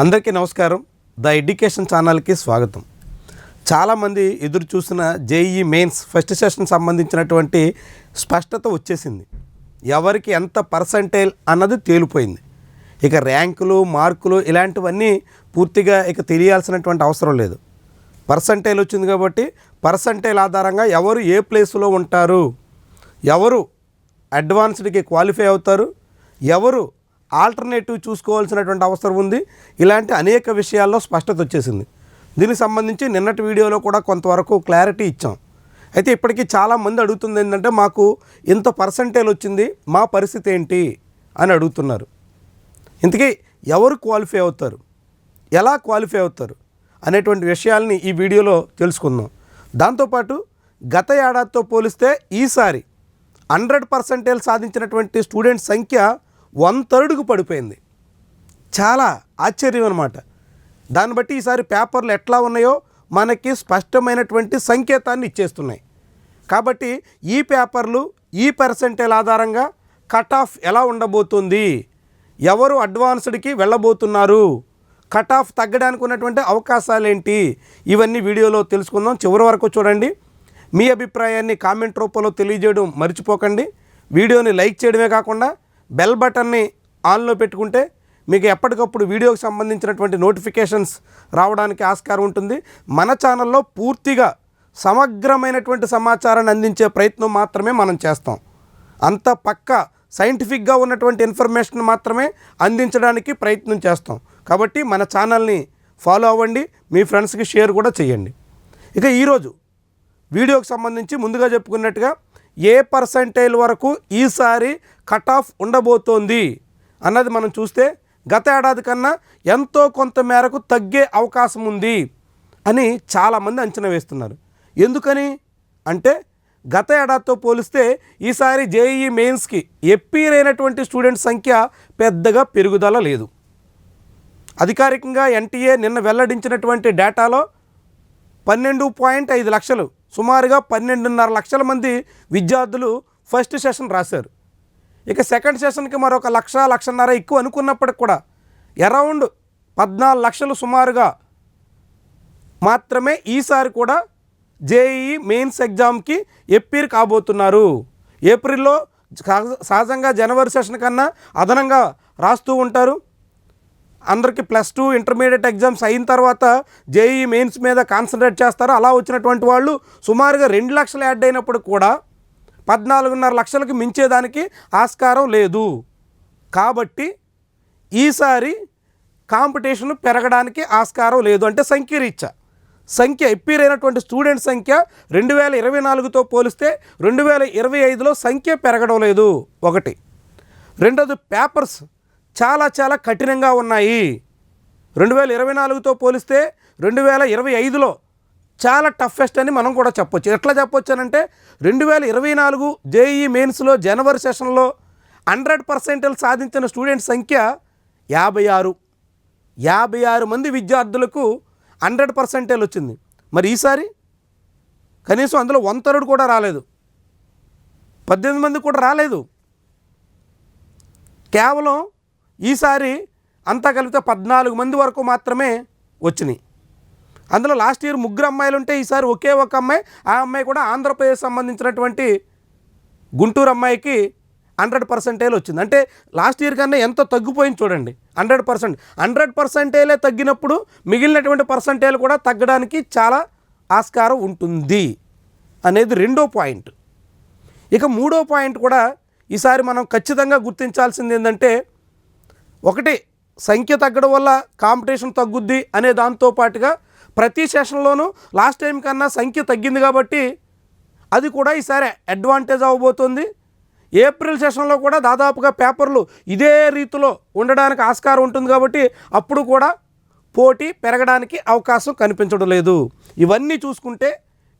అందరికీ నమస్కారం. The education ఛానల్కి స్వాగతం. చాలామంది ఎదురు చూసిన జేఈ మెయిన్స్ ఫస్ట్ సెషన్ సంబంధించినటువంటి స్పష్టత వచ్చేసింది. ఎవరికి ఎంత పర్సంటేజ్ అన్నది తేలిపోయింది. ఇక ర్యాంకులు మార్కులు ఇలాంటివన్నీ పూర్తిగా ఇక తెలియాల్సినటువంటి అవసరం లేదు. పర్సంటేజ్ వచ్చింది కాబట్టి పర్సంటేజ్ ఆధారంగా ఎవరు ఏ ప్లేస్లో ఉంటారు? ఎవరు అడ్వాన్స్డ్కి క్వాలిఫై అవుతారు? ఎవరు ఆల్టర్నేటివ్ చూసుకోవాల్సినటువంటి అవసరం ఉంది. ఇలాంటి అనేక విషయాల్లో స్పష్టత వచ్చేసింది. దీనికి సంబంధించి నిన్నటి వీడియోలో కూడా కొంతవరకు క్లారిటీ ఇచ్చాం. అయితే ఇప్పటికీ చాలామంది అడుగుతుంది ఏంటంటే మాకు ఇంత పర్సంటేజ్ వచ్చింది మా పరిస్థితి ఏంటి అని అడుగుతున్నారు. ఇంతకీ ఎవరు క్వాలిఫై అవుతారు? ఎలా క్వాలిఫై అవుతారు? అనేటువంటి విషయాల్ని ఈ వీడియోలో తెలుసుకుందాం. దాంతోపాటు గత ఏడాదితో పోలిస్తే ఈసారి హండ్రెడ్ పర్సెంటేజ్ సాధించినటువంటి స్టూడెంట్స్ సంఖ్య వన్ థర్డ్కు పడిపోయింది. చాలా ఆశ్చర్యం అనమాట దాన్ని బట్టి ఈసారి పేపర్లు ఎట్లా ఉన్నాయో మనకి స్పష్టమైనటువంటి సంకేతాన్ని ఇచ్చేస్తున్నాయి. కాబట్టి ఈ పేపర్లు ఈ పర్సెంటేజ్ ఆధారంగా కట్ ఆఫ్ ఎలా ఉండబోతుంది? ఎవరు అడ్వాన్స్డ్కి వెళ్ళబోతున్నారు? కట్ ఆఫ్ తగ్గడానికి ఉన్నటువంటి అవకాశాలు ఏంటి ఇవన్నీ వీడియోలో తెలుసుకుందాం. చివరి వరకు చూడండి. మీ అభిప్రాయాన్ని కామెంట్ రూపంలో తెలియజేయడం మర్చిపోకండి. వీడియోని లైక్ చేయడమే కాకుండా బెల్ బటన్ని ఆన్లో పెట్టుకుంటే మీకు ఎప్పటికప్పుడు వీడియోకి సంబంధించినటువంటి నోటిఫికేషన్స్ రావడానికి ఆస్కారం ఉంటుంది. మన ఛానల్లో పూర్తిగా సమగ్రమైనటువంటి సమాచారాన్ని అందించే ప్రయత్నం మాత్రమే మనం చేస్తాం. అంత పక్క సైంటిఫిక్గా ఉన్నటువంటి ఇన్ఫర్మేషన్ మాత్రమే అందించడానికి ప్రయత్నం చేస్తాం. కాబట్టి మన ఛానల్ని ఫాలో అవ్వండి మీ ఫ్రెండ్స్కి షేర్ కూడా చేయండి. ఇక ఈరోజు వీడియోకి సంబంధించి ముందుగా చెప్పుకున్నట్టుగా ఏ పర్సంటేజ్ వరకు ఈసారి కట్ ఆఫ్ ఉండబోతోంది అన్నది మనం చూస్తే గత ఏడాది కన్నా ఎంతో కొంత మేరకు తగ్గే అవకాశం ఉంది అని చాలామంది అంచనా వేస్తున్నారు. ఎందుకని? అంటే గత ఏడాదితో పోలిస్తే ఈసారి జేఈఈ మెయిన్స్కి ఎప్పీర్ అయినటువంటి స్టూడెంట్స్ సంఖ్య పెద్దగా పెరుగుదల లేదు. అధికారికంగా ఎన్టీఏ నిన్న వెల్లడించినటువంటి డేటాలో పన్నెండు పాయింట్ ఐదు లక్షలు సుమారుగా పన్నెండున్నర లక్షల మంది విద్యార్థులు ఫస్ట్ సెషన్ రాశారు. ఇక సెకండ్ సెషన్కి మరొక లక్ష లక్షన్నర ఎక్కువ అనుకున్నప్పటికి కూడా అరౌండ్ పద్నాలుగు లక్షలు సుమారుగా మాత్రమే ఈసారి కూడా జేఈఈ మెయిన్స్ ఎగ్జామ్కి ఎప్పీర్ కాబోతున్నారు. ఏప్రిల్లో సహజ- సహజంగా జనవరి సెషన్ కన్నా అదనంగా రాస్తూ ఉంటారు. అందరికీ ప్లస్ టూ ఇంటర్మీడియట్ ఎగ్జామ్స్ అయిన తర్వాత జేఈ మెయిన్స్ మీద కాన్సన్ట్రేట్ చేస్తారు. అలా వచ్చినటువంటి వాళ్ళు సుమారుగా రెండు లక్షలు యాడ్ అయినప్పుడు కూడా పద్నాలుగున్నర లక్షలకు మించేదానికి ఆస్కారం లేదు. కాబట్టి ఈసారి కాంపిటీషన్ పెరగడానికి ఆస్కారం లేదు అంటే సంఖ్య రీత్యా. సంఖ్య ఎప్పీరైనటువంటి స్టూడెంట్ సంఖ్య రెండు వేల ఇరవై నాలుగుతో పోలిస్తే రెండు వేల ఇరవై ఐదులో సంఖ్య పెరగడం లేదు ఒకటి. రెండోది పేపర్స్ చాలా చాలా కఠినంగా ఉన్నాయి. రెండు వేల ఇరవై నాలుగుతో పోలిస్తే రెండు వేల ఇరవై ఐదులో చాలా టఫెస్ట్ అని మనం కూడా చెప్పొచ్చు. ఎట్లా చెప్పొచ్చు అంటే రెండు వేల ఇరవై నాలుగు జేఈ మెయిన్స్లో జనవరి సెషన్లో హండ్రెడ్ పర్సెంటేజ్ సాధించిన స్టూడెంట్ సంఖ్య యాభై ఆరు. యాభై ఆరు మంది విద్యార్థులకు హండ్రెడ్ పర్సెంటేజ్ వచ్చింది. మరి ఈసారి కనీసం అందులో వంతరుడు కూడా రాలేదు. పద్దెనిమిది మంది కూడా రాలేదు. కేవలం ఈసారి అంతా కలిపితే పద్నాలుగు మంది వరకు మాత్రమే వచ్చినాయి. అందులో లాస్ట్ ఇయర్ ముగ్గురు అమ్మాయిలు ఉంటే ఈసారి ఒకే ఒక అమ్మాయి ఆ అమ్మాయి కూడా ఆంధ్రప్రదేశ్ సంబంధించినటువంటి గుంటూరు అమ్మాయికి హండ్రెడ్ పర్సెంటేజ్ వచ్చింది. అంటే లాస్ట్ ఇయర్ కన్నా ఎంత తగ్గిపోయింది చూడండి. Hundred percent. హండ్రెడ్ పర్సెంటేలే తగ్గినప్పుడు మిగిలినటువంటి పర్సెంటేజ్ కూడా తగ్గడానికి చాలా ఆస్కారం ఉంటుంది అనేది రెండో పాయింట్. ఇక మూడో పాయింట్ కూడా ఈసారి మనం ఖచ్చితంగా గుర్తించాల్సింది ఏంటంటే ఒకటి సంఖ్య తగ్గడం వల్ల కాంపిటీషన్ తగ్గుద్ది అనే దాంతో పాటుగా ప్రతి సెషన్లోనూ లాస్ట్ టైం కన్నా సంఖ్య తగ్గింది కాబట్టి అది కూడా ఈసారి అడ్వాంటేజ్ అవ్వబోతుంది. ఏప్రిల్ సెషన్లో కూడా దాదాపుగా పేపర్లు ఇదే రీతిలో ఉండడానికి ఆస్కారం ఉంటుంది కాబట్టి అప్పుడు కూడా పోటీ పెరగడానికి అవకాశం కనిపించడం లేదు. ఇవన్నీ చూసుకుంటే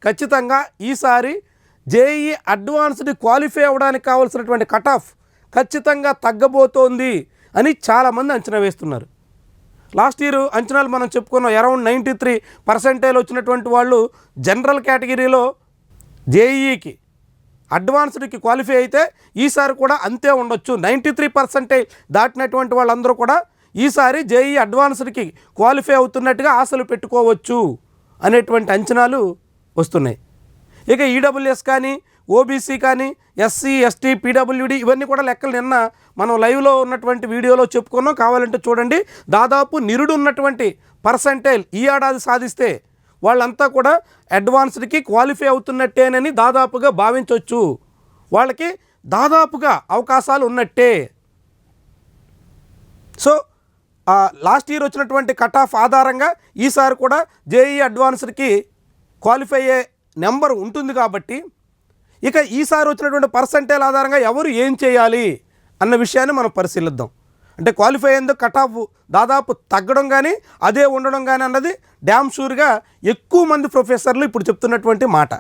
ఖచ్చితంగా ఈసారి జేఈ అడ్వాన్స్డ్ క్వాలిఫై అవ్వడానికి కావాల్సినటువంటి కట్ ఆఫ్ ఖచ్చితంగా తగ్గబోతోంది. అని చాలామంది అంచనా వేస్తున్నారు. లాస్ట్ ఇయర్ అంచనాలు మనం చెప్పుకున్నాం అరౌండ్ నైంటీ త్రీ పర్సెంటేజ్ వచ్చినటువంటి వాళ్ళు జనరల్ కేటగిరీలో జేఈకి అడ్వాన్స్డ్కి క్వాలిఫై అయితే ఈసారి కూడా అంతే ఉండొచ్చు. నైంటీ త్రీ పర్సెంటేజ్ దాటినటువంటి వాళ్ళందరూ కూడా ఈసారి జేఈ అడ్వాన్స్డ్కి క్వాలిఫై అవుతున్నట్టుగా ఆశలు పెట్టుకోవచ్చు అనేటువంటి అంచనాలు వస్తున్నాయి. ఇక ఈడబ్ల్యూఎస్ కానీ ఓబీసీ కానీ ఎస్సీ ఎస్టీ పీడబ్ల్యూడి ఇవన్నీ కూడా లెక్కలు నిన్న మనం లైవ్లో ఉన్నటువంటి వీడియోలో చెప్పుకున్నాం. కావాలంటే చూడండి. దాదాపు నిరుడు ఉన్నటువంటి పర్సంటైల్ ఈ ఏడాది సాధిస్తే వాళ్ళంతా కూడా అడ్వాన్స్డ్కి క్వాలిఫై అవుతున్నట్టేనని దాదాపుగా భావించవచ్చు వాళ్ళకి దాదాపుగా అవకాశాలు ఉన్నట్టే. సో లాస్ట్ ఇయర్ వచ్చినటువంటి కట్ ఆఫ్ ఆధారంగా ఈసారి కూడా జేఈ అడ్వాన్స్డ్కి క్వాలిఫై అయ్యే నెంబర్ ఉంటుంది కాబట్టి ఇక ఈసారి వచ్చినటువంటి పర్సంటేజ్ ఆధారంగా ఎవరు ఏం చేయాలి అన్న విషయాన్ని మనం పరిశీలిద్దాం. అంటే క్వాలిఫై అయ్యేందుకు కట్ ఆఫ్ దాదాపు తగ్గడం కానీ అదే ఉండడం కానీ అన్నది డ్యామ్ షూర్గా ఎక్కువ మంది ప్రొఫెసర్లు ఇప్పుడు చెప్తున్నటువంటి మాట.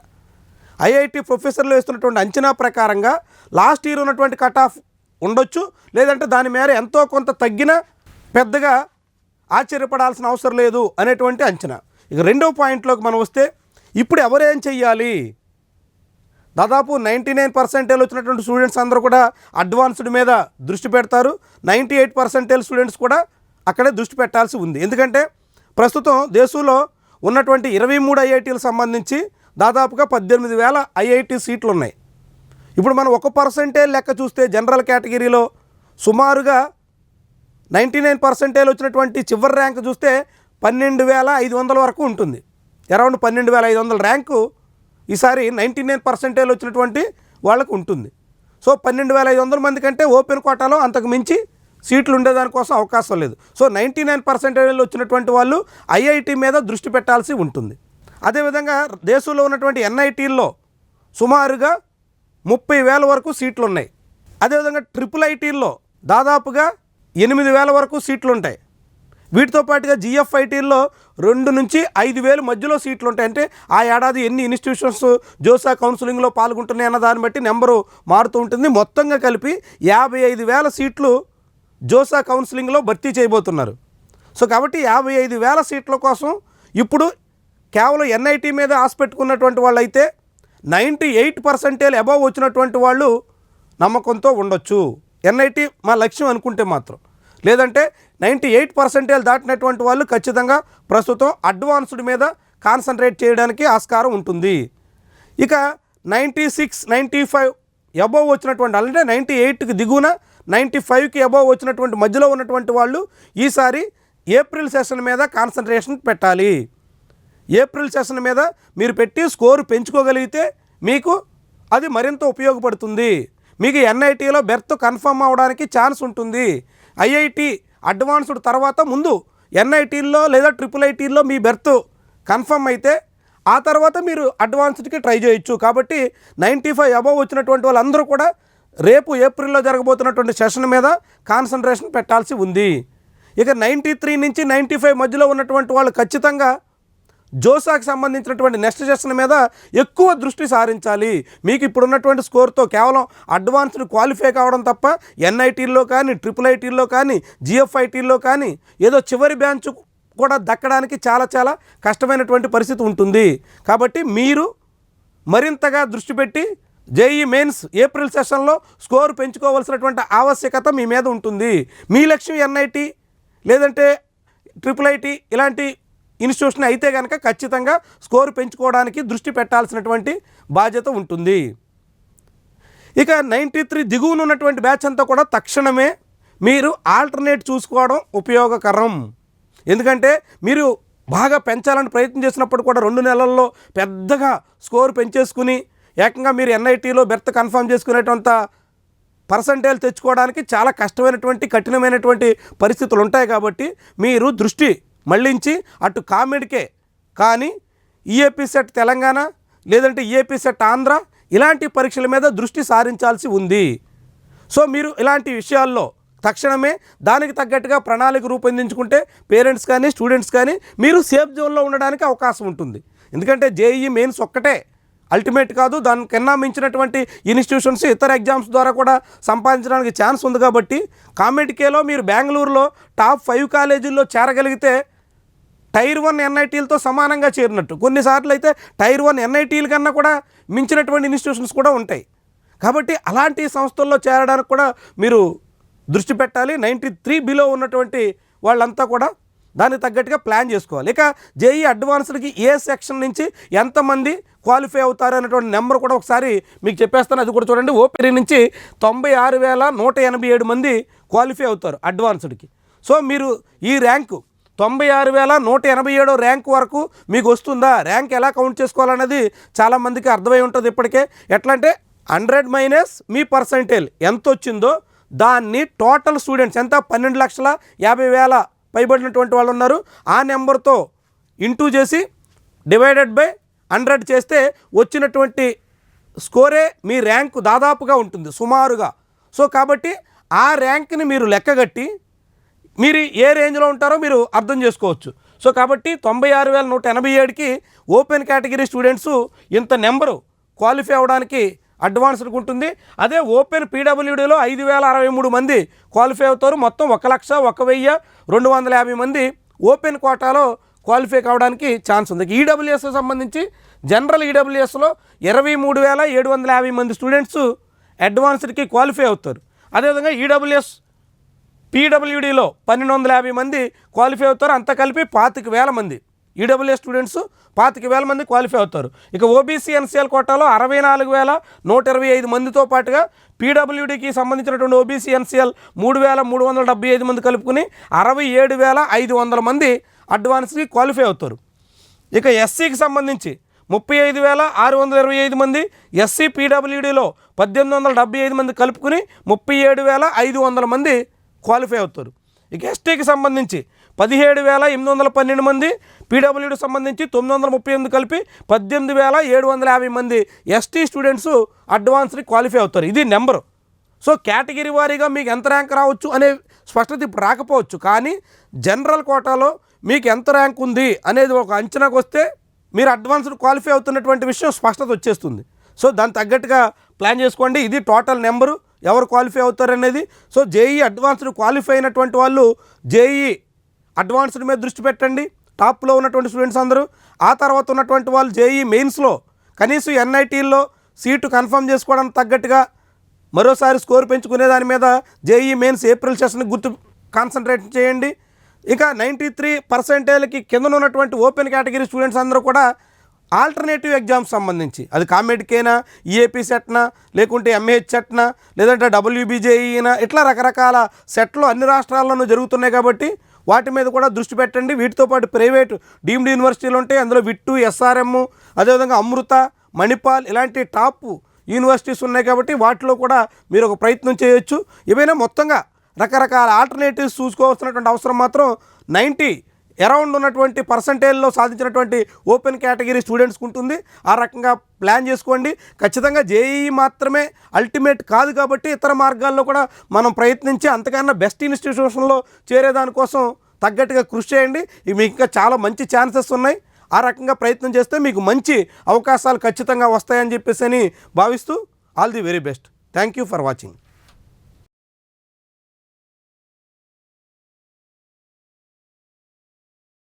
ఐఐటి ప్రొఫెసర్లు వేస్తున్నటువంటి అంచనా ప్రకారంగా లాస్ట్ ఇయర్ ఉన్నటువంటి కట్ ఆఫ్ ఉండొచ్చు లేదంటే దాని మేర ఎంతో కొంత తగ్గిన పెద్దగా ఆశ్చర్యపడాల్సిన అవసరం లేదు అనేటువంటి అంచనా. ఇక రెండో పాయింట్లోకి మనం వస్తే ఇప్పుడు ఎవరేం చెయ్యాలి? దాదాపు నైంటీ నైన్ పర్సెంటేజ్ వచ్చినటువంటి స్టూడెంట్స్ అందరూ కూడా అడ్వాన్స్డ్ మీద దృష్టి పెడతారు. నైంటీ ఎయిట్ పర్సెంటేజ్ స్టూడెంట్స్ కూడా అక్కడే దృష్టి పెట్టాల్సి ఉంది. ఎందుకంటే ప్రస్తుతం దేశంలో ఉన్నటువంటి ఇరవై మూడు ఐఐటీలకు సంబంధించి దాదాపుగా పద్దెనిమిది వేల ఐఐటి సీట్లు ఉన్నాయి ఇప్పుడు మనం ఒక పర్సెంటేజ్ లెక్క చూస్తే జనరల్ కేటగిరీలో సుమారుగా నైంటీ నైన్ పర్సెంటేజ్ వచ్చినటువంటి చివరి ర్యాంక్ చూస్తే పన్నెండు వేల ఐదు వందల వరకు ఉంటుంది. అరౌండ్ పన్నెండు వేల ఐదు వందల ర్యాంకు ఈసారి నైంటీ నైన్ పర్సెంటేజ్ వచ్చినటువంటి వాళ్ళకు ఉంటుంది. సో పన్నెండు వేల ఐదు వందల మంది కంటే ఓపెన్ కోటాలో అంతకు మించి సీట్లు ఉండేదానికోసం అవకాశం లేదు. సో నైంటీ నైన్ పర్సెంటేజ్లో వచ్చినటువంటి వాళ్ళు ఐఐటి మీద దృష్టి పెట్టాల్సి ఉంటుంది. అదేవిధంగా దేశంలో ఉన్నటువంటి ఎన్ఐటీల్లో సుమారుగా ముప్పై వేల వరకు సీట్లు ఉన్నాయి అదేవిధంగా ట్రిపుల్ ఐటీల్లో దాదాపుగా ఎనిమిది వేల వరకు సీట్లు ఉంటాయి వీటితో పాటుగా జిఎఫ్ఐటీల్లో రెండు నుంచి ఐదు వేలు మధ్యలో సీట్లు ఉంటాయి. అంటే ఆ ఏడాది ఎన్ని ఇన్స్టిట్యూషన్స్ జోసా కౌన్సిలింగ్లో పాల్గొంటున్నాయి అన్న దాన్ని బట్టి నెంబరు మారుతూ ఉంటుంది. మొత్తంగా కలిపి యాభై ఐదు వేల సీట్లు జోసా కౌన్సిలింగ్లో భర్తీ చేయబోతున్నారు. సో కాబట్టి యాభై ఐదు వేల సీట్ల కోసం ఇప్పుడు కేవలం ఎన్ఐటీ మీద ఆశ పెట్టుకున్నటువంటి వాళ్ళు అయితే నైంటీ ఎయిట్ పర్సెంటేజ్ అబవ్ వచ్చినటువంటి వాళ్ళు నమ్మకంతో ఉండొచ్చు. ఎన్ఐటీ మా లక్ష్యం అనుకుంటే మాత్రం. లేదంటే నైంటీ ఎయిట్ పర్సెంటేజ్ దాటినటువంటి వాళ్ళు ఖచ్చితంగా ప్రస్తుతం అడ్వాన్స్డ్ మీద కాన్సన్ట్రేట్ చేయడానికి ఆస్కారం ఉంటుంది. ఇక ninety six ninety five above వచ్చినటువంటి వాళ్ళు అంటే నైంటీ ఎయిట్కి దిగువన నైంటీ ఫైవ్కి అబోవ్ వచ్చినటువంటి మధ్యలో ఉన్నటువంటి వాళ్ళు ఈసారి ఏప్రిల్ సెషన్ మీద కాన్సన్ట్రేషన్ పెట్టాలి. ఏప్రిల్ సెషన్ మీద మీరు పెట్టి స్కోరు పెంచుకోగలిగితే మీకు అది మరింత ఉపయోగపడుతుంది. మీకు ఎన్ఐటీలో బెర్త్ కన్ఫర్మ్ అవ్వడానికి ఛాన్స్ ఉంటుంది. ఐఐటి అడ్వాన్స్డ్ తర్వాత ముందు ఎన్ఐటీల్లో లేదా ట్రిపుల్ ఐటీల్లో మీ బెర్త్ కన్ఫర్మ్ అయితే ఆ తర్వాత మీరు అడ్వాన్స్డ్కి ట్రై చేయొచ్చు. కాబట్టి నైంటీ ఫైవ్ అబవ్ వచ్చినటువంటి వాళ్ళందరూ కూడా రేపు ఏప్రిల్లో జరగబోతున్నటువంటి సెషన్ మీద కాన్సన్ట్రేషన్ పెట్టాల్సి ఉంది. ఇక నైంటీ త్రీ నుంచి నైంటీ ఫైవ్ మధ్యలో ఉన్నటువంటి వాళ్ళు ఖచ్చితంగా జోసాకి సంబంధించినటువంటి నెక్స్ట్ సెషన్ మీద ఎక్కువ దృష్టి సారించాలి. మీకు ఇప్పుడు ఉన్నటువంటి స్కోర్తో కేవలం అడ్వాన్స్డ్ క్వాలిఫై కావడం తప్ప ఎన్ఐటీల్లో కానీ ట్రిపుల్ ఐటీల్లో కానీ జిఎఫ్ఐటీల్లో కానీ ఏదో చివరి బ్యాంచ్ కూడా దక్కడానికి చాలా చాలా కష్టమైనటువంటి పరిస్థితి ఉంటుంది. కాబట్టి మీరు మరింతగా దృష్టి పెట్టి జేఈ మెయిన్స్ ఏప్రిల్ సెషన్లో స్కోర్ పెంచుకోవాల్సినటువంటి ఆవశ్యకత మీ మీద ఉంటుంది. మీ లక్ష్యం ఎన్ఐటి లేదంటే ట్రిపుల్ ఐటీ ఇలాంటి ఇన్స్టిట్యూషన్ అయితే కనుక ఖచ్చితంగా స్కోర్ పెంచుకోవడానికి దృష్టి పెట్టాల్సినటువంటి బాధ్యత ఉంటుంది. ఇక నైంటీ త్రీ దిగువన ఉన్నటువంటి బ్యాచ్ అంతా కూడా తక్షణమే మీరు ఆల్టర్నేట్ చూసుకోవడం ఉపయోగకరం. ఎందుకంటే మీరు బాగా పెంచాలని ప్రయత్నం చేసినప్పుడు కూడా రెండు నెలల్లో పెద్దగా స్కోర్ పెంచేసుకుని ఏకంగా మీరు ఎన్ఐటీలో బెర్త్ కన్ఫర్మ్ చేసుకునేటంత పర్సంటేజ్ తెచ్చుకోవడానికి చాలా కష్టమైనటువంటి కఠినమైనటువంటి పరిస్థితులు ఉంటాయి కాబట్టి మీరు దృష్టి మళ్ళించి అటు కామెడీకే. కానీ ఈఏపీ సెట్ తెలంగాణ లేదంటే ఈఏపీ సెట్ ఆంధ్ర ఇలాంటి పరీక్షల మీద దృష్టి సారించాల్సి ఉంది. సో మీరు ఇలాంటి విషయాల్లో తక్షణమే దానికి తగ్గట్టుగా ప్రణాళిక రూపొందించుకుంటే పేరెంట్స్ కానీ స్టూడెంట్స్ కానీ మీరు సేఫ్ జోన్లో ఉండడానికి అవకాశం ఉంటుంది. ఎందుకంటే జేఈ మెయిన్స్ ఒక్కటే. అల్టిమేట్ కాదు దానికన్నా మించినటువంటి ఇన్స్టిట్యూషన్స్ ఇతర ఎగ్జామ్స్ ద్వారా కూడా సంపాదించడానికి ఛాన్స్ ఉంది కాబట్టి కామెడికేలో మీరు బెంగళూరులో టాప్ ఫైవ్ కాలేజీల్లో చేరగలిగితే టైర్ వన్ ఎన్ఐటీలతో సమానంగా చేరినట్టు. కొన్నిసార్లు అయితే టైర్ వన్ ఎన్ఐటీల కన్నా కూడా మించినటువంటి ఇన్స్టిట్యూషన్స్ కూడా ఉంటాయి. కాబట్టి అలాంటి సంస్థల్లో చేరడానికి కూడా మీరు దృష్టి పెట్టాలి. నైంటీ త్రీ బిలో ఉన్నటువంటి వాళ్ళంతా కూడా దానికి తగ్గట్టుగా ప్లాన్ చేసుకోవాలి. ఇక జేఈ అడ్వాన్స్డ్కి ఏ సెక్షన్ నుంచి ఎంతమంది క్వాలిఫై అవుతారు అనేటువంటి నెంబర్ కూడా ఒకసారి మీకు చెప్పేస్తాను. అది కూడా చూడండి. ఓపెన్ నుంచి తొంభై ఆరు వేల నూట ఎనభై ఏడు మంది క్వాలిఫై అవుతారు అడ్వాన్స్డ్కి. సో మీరు ఈ ర్యాంకు తొంభై ఆరు వేల నూట ఎనభై ఏడో ర్యాంక్ వరకు మీకు వస్తుందా? ర్యాంక్ ఎలా కౌంట్ చేసుకోవాలన్నది చాలామందికి అర్థమై ఉంటుంది ఇప్పటికే. ఎట్లా అంటే హండ్రెడ్ మైనస్ మీ పర్సంటేజ్ ఎంత వచ్చిందో దాన్ని టోటల్ స్టూడెంట్స్ ఎంత? పన్నెండు లక్షల యాభై వేల పైబడినటువంటి వాళ్ళు ఉన్నారు. ఆ నెంబర్తో ఇంటూ చేసి డివైడెడ్ బై హండ్రెడ్ చేస్తే వచ్చినటువంటి స్కోరే మీ ర్యాంకు దాదాపుగా ఉంటుంది సుమారుగా. సో కాబట్టి ఆ ర్యాంక్ని మీరు లెక్కగట్టి మీరు ఏ రేంజ్లో ఉంటారో మీరు అర్థం చేసుకోవచ్చు. సో కాబట్టి తొంభై ఆరు వేల నూట ఎనభై ఏడుకి ఓపెన్ కేటగిరీ స్టూడెంట్స్ ఇంత నెంబరు క్వాలిఫై అవ్వడానికి అడ్వాన్స్డ్గా ఉంటుంది. అదే ఓపెన్ పీడబ్ల్యూడీలో ఐదు వేల అరవై మూడు మంది క్వాలిఫై అవుతారు. మొత్తం ఒక లక్ష ఒక వెయ్యి రెండు వందల యాభై మంది ఓపెన్ కోటాలో క్వాలిఫై కావడానికి ఛాన్స్ ఉంది. ఈడబ్ల్యూఎస్ సంబంధించి జనరల్ ఈడబ్ల్యూఎస్లో ఇరవై మూడు వేల ఏడు వందల యాభై మంది స్టూడెంట్స్ అడ్వాన్స్డ్కి క్వాలిఫై అవుతారు. అదేవిధంగా ఈడబ్ల్యూఎస్ పీడబ్ల్యూడీలో పన్నెండు వందల యాభై మంది క్వాలిఫై అవుతారు. అంతా కలిపి పాతిక వేల మంది. ఈడబ్ల్యూఏ స్టూడెంట్స్ పాతిక వేల మంది క్వాలిఫై అవుతారు. ఇక ఓబీసీ ఎన్సీఎల్ కోటాలో అరవై నాలుగు వేల నూట ఇరవై ఐదు మందితో పాటుగా పీడబ్ల్యూడీకి సంబంధించినటువంటి ఓబీసీ ఎన్సీఎల్ మూడు వేల మూడు వందల డెబ్బై ఐదు మంది కలుపుకుని అరవై ఏడు వేల ఐదు వందల మంది అడ్వాన్స్కి క్వాలిఫై అవుతారు. ఇక ఎస్సీకి సంబంధించి ముప్పై ఐదు వేల ఆరు వందల ఇరవై ఐదు మంది ఎస్సీ పీడబ్ల్యూడీలో పద్దెనిమిది వందల డెబ్బై ఐదు మంది కలుపుకుని ముప్పై ఏడు వేల ఐదు వందల మంది క్వాలిఫై అవుతారు. ఇక ఎస్టీకి సంబంధించి పదిహేడు వేల ఎనిమిది వందల పన్నెండు మంది పీడబ్ల్యూడి సంబంధించి తొమ్మిది వందల ముప్పై ఎనిమిది కలిపి పద్దెనిమిది వేల ఏడు వందల యాభై మంది ఎస్టీ స్టూడెంట్స్ అడ్వాన్స్ని క్వాలిఫై అవుతారు. ఇది నెంబరు. సో కేటగిరీ వారీగా మీకు ఎంత ర్యాంక్ రావచ్చు అనే స్పష్టత ఇప్పుడు రాకపోవచ్చు. కానీ జనరల్ కోటాలో మీకు ఎంత ర్యాంక్ ఉంది అనేది ఒక అంచనాకు వస్తే మీరు అడ్వాన్స్డ్ క్వాలిఫై అవుతున్నటువంటి విషయం స్పష్టత వచ్చేస్తుంది. సో దాని తగ్గట్టుగా ప్లాన్ చేసుకోండి. ఇది టోటల్ నెంబరు. ఎవరు క్వాలిఫై అవుతారు అనేది? సో జేఈ అడ్వాన్స్డ్ క్వాలిఫై అయినటువంటి వాళ్ళు జేఈ అడ్వాన్స్డ్ మీద దృష్టి పెట్టండి. టాప్లో ఉన్నటువంటి స్టూడెంట్స్ అందరూ ఆ తర్వాత ఉన్నటువంటి వాళ్ళు జేఈ మెయిన్స్లో కనీసం ఎన్ఐటీల్లో సీటు కన్ఫర్మ్ చేసుకోవడానికి తగ్గట్టుగా మరోసారి స్కోర్ పెంచుకునే దాని మీద జేఈ మెయిన్స్ ఏప్రిల్ సెషన్ గుర్తు కాన్సన్ట్రేట్ చేయండి. ఇక నైంటీ త్రీ పర్సెంటేజ్కి కింద ఉన్నటువంటి ఓపెన్ కేటగిరీ స్టూడెంట్స్ అందరూ కూడా ఆల్టర్నేటివ్ ఎగ్జామ్స్ సంబంధించి. అది కామెడ్కేనా ఈఏపీ సెట్నా లేకుంటే ఎంఏహెచ్ సెట్నా లేదంటే డబ్ల్యూబీజేఈనా ఇట్లా రకరకాల సెట్లు అన్ని రాష్ట్రాల్లోనూ జరుగుతున్నాయి కాబట్టి వాటి మీద కూడా దృష్టి పెట్టండి. వీటితో పాటు ప్రైవేటు డీమ్డ్ యూనివర్సిటీలు ఉంటాయి. అందులో విట్టు ఎస్ఆర్ఎం అదేవిధంగా అమృత మణిపాల్ ఇలాంటి టాప్ యూనివర్సిటీస్ ఉన్నాయి కాబట్టి వాటిలో కూడా మీరు ఒక ప్రయత్నం చేయొచ్చు. ఏమైనా మొత్తంగా రకరకాల ఆల్టర్నేటివ్స్ చూసుకోవాల్సినటువంటి అవసరం మాత్రం నైంటీ అరౌండ్ ఉన్నటువంటి పర్సంటేజ్లో సాధించినటువంటి ఓపెన్ కేటగిరీ స్టూడెంట్స్కి ఉంటుంది. ఆ రకంగా ప్లాన్ చేసుకోండి. ఖచ్చితంగా జేఈఈ మాత్రమే అల్టిమేట్ కాదు కాబట్టి ఇతర మార్గాల్లో కూడా మనం ప్రయత్నించి అంతకన్నా బెస్ట్ ఇన్స్టిట్యూషన్లో చేరేదానికోసం తగ్గట్టుగా కృషి చేయండి. మీకు ఇంకా చాలా మంచి ఛాన్సెస్ ఉన్నాయి. ఆ రకంగా ప్రయత్నం చేస్తే మీకు మంచి అవకాశాలు ఖచ్చితంగా వస్తాయని చెప్పేసి అని భావిస్తూ all the very best. Thank you for watching.